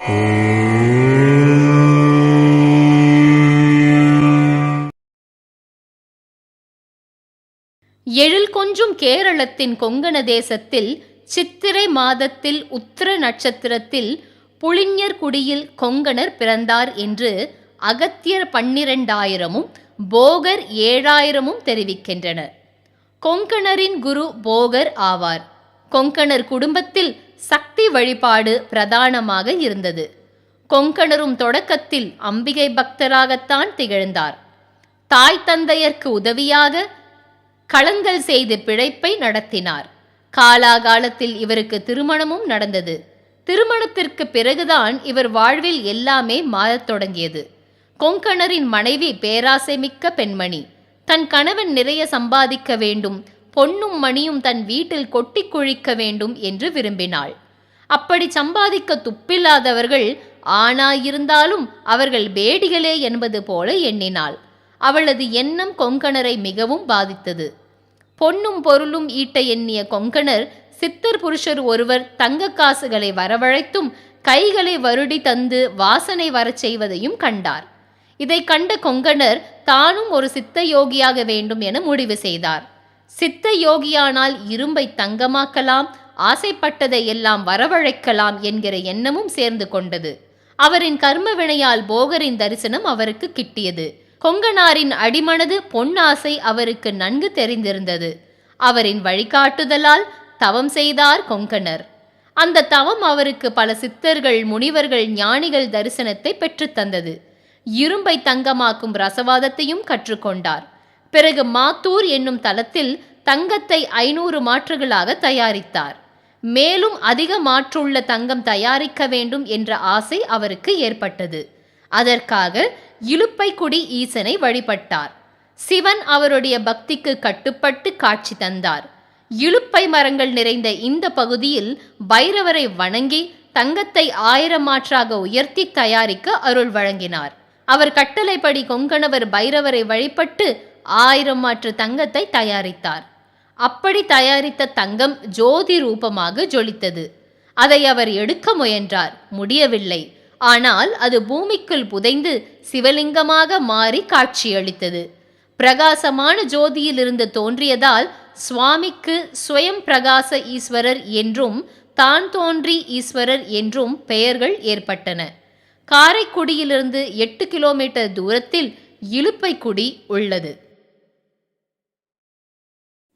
எழில் கொஞ்சும் கேரளத்தின் கொங்கண தேசத்தில் சித்திரை மாதத்தில் உத்திர நட்சத்திரத்தில் புளிஞர் குடியில் கொங்கணர் பிறந்தார் என்று அகத்தியர் பன்னிரண்டாயிரமும் போகர் ஏழாயிரமும் தெரிவிக்கின்றனர். கொங்கணரின் குரு போகர் ஆவார். கொங்கணர் குடும்பத்தில் சக்தி வழிபாடு பிரதானமாக இருந்தது. கொங்கணரும் தொடக்கத்தில் அம்பிகை பக்தராகத்தான் திகழ்ந்தார். தாய் தந்தையர்க்கு உதவியாக களங்கள் செய்து பிழைப்பை நடத்தினார். காலாகாலத்தில் இவருக்கு திருமணமும் நடந்தது. திருமணத்திற்கு பிறகுதான் இவர் வாழ்வில் எல்லாமே மாறத் தொடங்கியது. கொங்கணரின் மனைவி பேராசை மிக்க பெண்மணி. தன் கணவன் நிறைய சம்பாதிக்க வேண்டும் பொன்னும் மணியும் தன் வீட்டில் கொட்டி குழிக்க வேண்டும் என்று விரும்பினாள். அப்படி சம்பாதிக்க துப்பில்லாதவர்கள் ஆணாயிருந்தாலும் அவர்கள் பேடிகளே என்பது போல எண்ணினாள். அவளது எண்ணம் கொங்கணரை மிகவும் பாதித்தது. பொன்னும் பொருளும் ஈட்ட எண்ணிய கொங்கணர் சித்தர் புருஷர் ஒருவர் தங்க காசுகளை வரவழைத்தும் கைகளை வருடி தந்து வாசனை வரச் செய்வதையும் கண்டார். இதை கண்ட கொங்கணர் தானும் ஒரு சித்த யோகியாக வேண்டும் என முடிவு செய்தார். சித்த யோகியானால் இரும்பை தங்கமாக்கலாம் ஆசைப்பட்டதை எல்லாம் வரவழைக்கலாம் என்கிற எண்ணமும் சேர்ந்து கொண்டது. அவரின் கர்ம வினையால் போகரின் தரிசனம் அவருக்கு கிட்டியது. கொங்கனாரின் அடிமனது பொன்னாசை அவருக்கு நன்கு தெரிந்திருந்தது. அவரின் வழிகாட்டுதலால் தவம் செய்தார் கொங்கணர் அந்த தவம் அவருக்கு பல சித்தர்கள் முனிவர்கள் ஞானிகள் தரிசனத்தை பெற்றுத்தந்தது இரும்பை தங்கமாக்கும் ரசவாதத்தையும் கற்றுக்கொண்டார். பிறகு மாத்தூர் என்னும் தலத்தில் தங்கத்தை ஐநூறு மாற்றுகளாக தயாரித்தார். மேலும் அதிக மாற்றுள்ள தங்கம் தயாரிக்க வேண்டும் என்ற ஆசை அவருக்கு ஏற்பட்டது. அதற்காக இலுப்பைக்குடி ஈசனை வழிபட்டார். சிவன் அவருடைய பக்திக்கு கட்டுப்பட்டு காட்சி தந்தார். இலுப்பை மரங்கள் நிறைந்த இந்த பகுதியில் பைரவரை வணங்கி தங்கத்தை ஆயிரம் மாற்றாக உயர்த்தி தயாரிக்க அருள் வழங்கினார். அவர் கட்டளைப்படி கொங்கணவர் பைரவரை வழிபட்டு ஆயிரம் மாற்று தங்கத்தை தயாரித்தார். அப்படி தயாரித்த தங்கம் ஜோதி ரூபமாக ஜொலித்தது. அதை அவர் எடுக்க முயன்றார். முடியவில்லை. ஆனால் அது பூமிக்குள் புதைந்து சிவலிங்கமாக மாறி காட்சியளித்தது. பிரகாசமான ஜோதியிலிருந்து தோன்றியதால் சுவாமிக்கு சுயம் பிரகாச ஈஸ்வரர் என்றும் தான் தோன்றி ஈஸ்வரர் என்றும் பெயர்கள் ஏற்பட்டன. காரைக்குடியிலிருந்து எட்டு கிலோமீட்டர் தூரத்தில் இலுப்பைக்குடி உள்ளது.